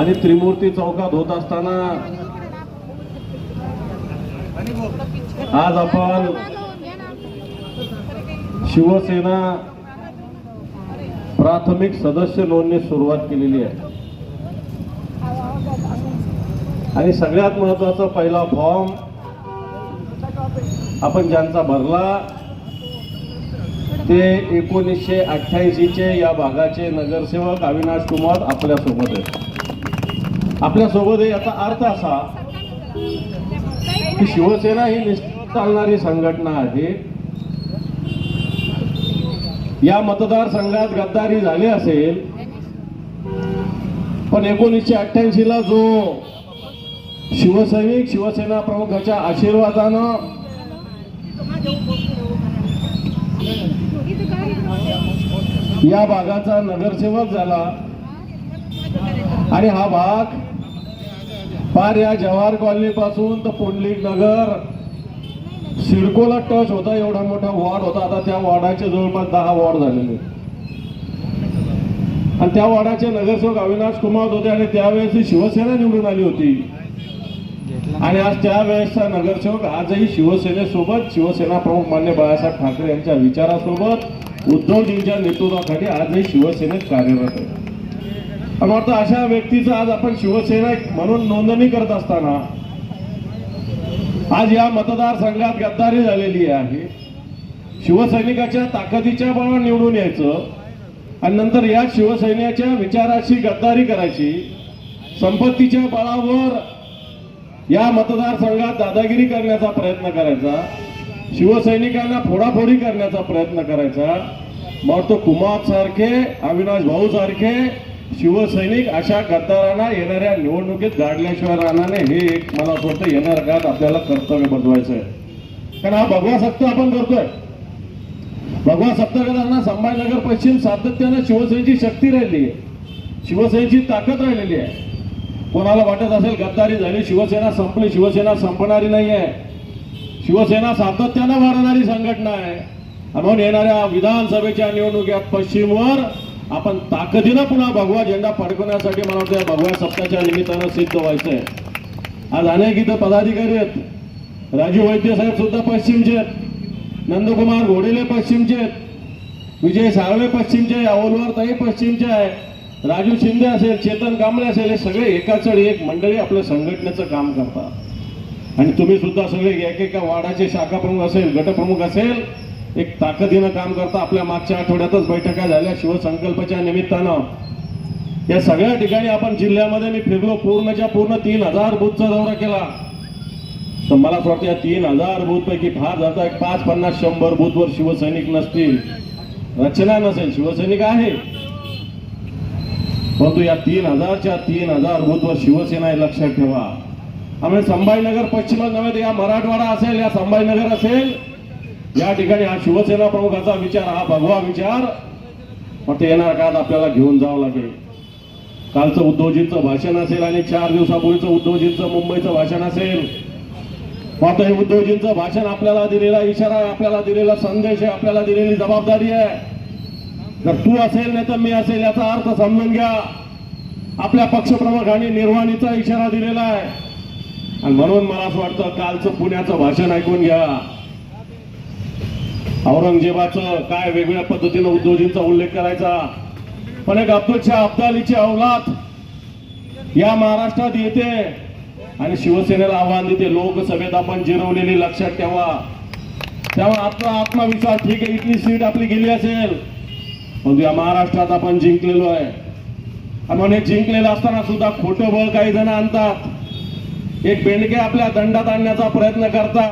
आणि त्रिमूर्ती चौकात होत असताना आज आपण शिवसेना प्राथमिक सदस्य नोंदणी सुरुवात केलेली आहे. आणि सगळ्यात महत्त्वाचा पहिला फॉर्म आपण ज्यांचा भरला ते एकोणीसशे अठ्ठ्याऐंशीचे या भागाचे नगरसेवक अविनाश कुमार आपल्यासोबत आहेत. आपल्यासोबत याचा अर्थ असा की शिवसेना ही निश्चित चालणारी संघटना आहे. या मतदारसंघात गद्दारी झाली असेल पण एकोणीसशे अठ्ठ्याऐंशी ला जो शिवसैनिक शिवसेना प्रमुखाच्या आशीर्वादानं या भागाचा नगरसेवक झाला. आणि हा भाग पार या जवाहर कॉलनीपासून तर पुंडलिक नगर. सिडकोला टच होता एवढा मोठा वॉर्ड होता. आता त्या वॉर्डाचे जवळपास दहा वॉर्ड झालेले आणि त्या वॉर्डाचे नगरसेवक अविनाश कुमार होते आणि त्यावेळेस ही शिवसेना निवडून आली होती. आणि आज त्यावेळेसचा नगरसेवक आजही शिवसेनेसोबत शिवसेना प्रमुख मान्य बाळासाहेब ठाकरे यांच्या विचारासोबत उद्धवजींच्या नेतृत्वाखाली आजही शिवसेनेत कार्यरत आहे. आणि वाटतं अशा व्यक्तीचं आज आपण शिवसेना म्हणून नोंदणी करत असताना आज या मतदारसंघात गद्दारी झालेली आहे. शिवसैनिकाच्या ताकदीच्या बळावर निवडून यायचं आणि नंतर या शिवसैन्याच्या विचाराशी गद्दारी करायची संपत्तीच्या बळावर या मतदारसंघात दादागिरी करण्याचा प्रयत्न करायचा शिवसैनिकांना फोडाफोडी करण्याचा प्रयत्न करायचा. मग तो कुमार सारखे अविनाश भाऊ सारखे शिवसैनिक अशा गद्दारांना येणाऱ्या निवडणुकीत गाडल्याशिवाय राहणार नाही. हे एक मला असं वाटतं येणार काळात आपल्याला कर्तव्य बजवायचं आहे. कारण हा भगवा सत्ता आपण करतोय भगवा सत्ता संभाजीनगर पश्चिम सातत्यानं शिवसेनेची शक्ती राहिली आहे. शिवसेनेची ताकद राहिलेली आहे. कोणाला वाटत असेल गद्दारी झाली शिवसेना संपली शिवसेना संपणारी नाही आहे. शिवसेना सातत्यानं वाढणारी संघटना आहे. म्हणून येणाऱ्या विधानसभेच्या निवडणुकीत पश्चिमवर आपण ताकदीनं पुन्हा भगवा झेंडा फडकवण्यासाठी मला वाटतं या भगव्या सप्ताहाच्या निमित्तानं सिद्ध व्हायचं आहे आज अनेक इथं पदाधिकारी आहेत. राजू वैद्य साहेब सुद्धा पश्चिमचे आहेत. नंदकुमार घोडेले पश्चिमचे आहेत. विजय साळवे पश्चिमचे आहे. अवलवार ताई पश्चिमचे आहे. राजू शिंदे असेल चेतन कांबळे असेल हे सगळे एकाचड एक मंडळी आपल्या संघटनेचं काम करतात. आणि तुम्ही सुद्धा सगळे एकेका वाडाचे शाखा प्रमुख असेल गटप्रमुख असेल एक ताकदीनं काम करता आपल्या मागच्या आठवड्यातच बैठका झाल्या शिवसंकल्पच्या निमित्तानं. या सगळ्या ठिकाणी आपण जिल्ह्यामध्ये मी फिरलो पूर्णच्या पूर्ण तीन हजार बूथचा दौरा केला. तर मला असं वाटतं या तीन हजार बूथपैकी फार जाता एक पाच पन्नास शंभर बूथवर शिवसैनिक नसतील. रचना नसेल शिवसैनिक आहे. परंतु या तीन हजारच्या तीन हजार बूथवर शिवसेना आहे लक्षात ठेवा. आम्ही संभाजीनगर पश्चिम नव्हे तर या मराठवाडा असेल या संभाजीनगर असेल या ठिकाणी हा शिवसेना प्रमुखाचा विचार हा भगवा विचार मग ते येणार काळात आपल्याला घेऊन जावं लागेल. कालचं उद्धवजींचं भाषण असेल आणि चार दिवसापूर्वीचं उद्धवजींचं मुंबईचं भाषण असेल. मात्र हे उद्धवजींचं भाषण आपल्याला दिलेला इशारा आहे आपल्याला दिलेला संदेश आहे आपल्याला दिलेली जबाबदारी आहे. जर तू असेल नाही तर मी असेल याचा अर्थ समजून घ्या. आपल्या पक्षप्रमुखांनी निर्वाणीचा इशारा दिलेला आहे. आणि म्हणून मला असं वाटतं कालचं पुण्याचं भाषण ऐकून घ्या. औरंगजेबाचं काय वेगवेगळ्या पद्धतीनं उद्योजींचा उल्लेख करायचा? पण एक अब्दुलच्या अब्दालीची अवलाद या महाराष्ट्रात येते आणि शिवसेनेला आव्हान देते. लोकसभेत आपण जिरवलेली लक्षात ठेवा. तेव्हा आपला आत्मविश्वास ठीक आहे. इथली सीट आपली गेली असेल. परंतु या महाराष्ट्रात आपण जिंकलेलो आहे. आणि म्हणून हे जिंकलेलं असताना सुद्धा खोटं बळ काही जण आणतात. एक बेंडके आपल्या दंडात आणण्याचा प्रयत्न करतात.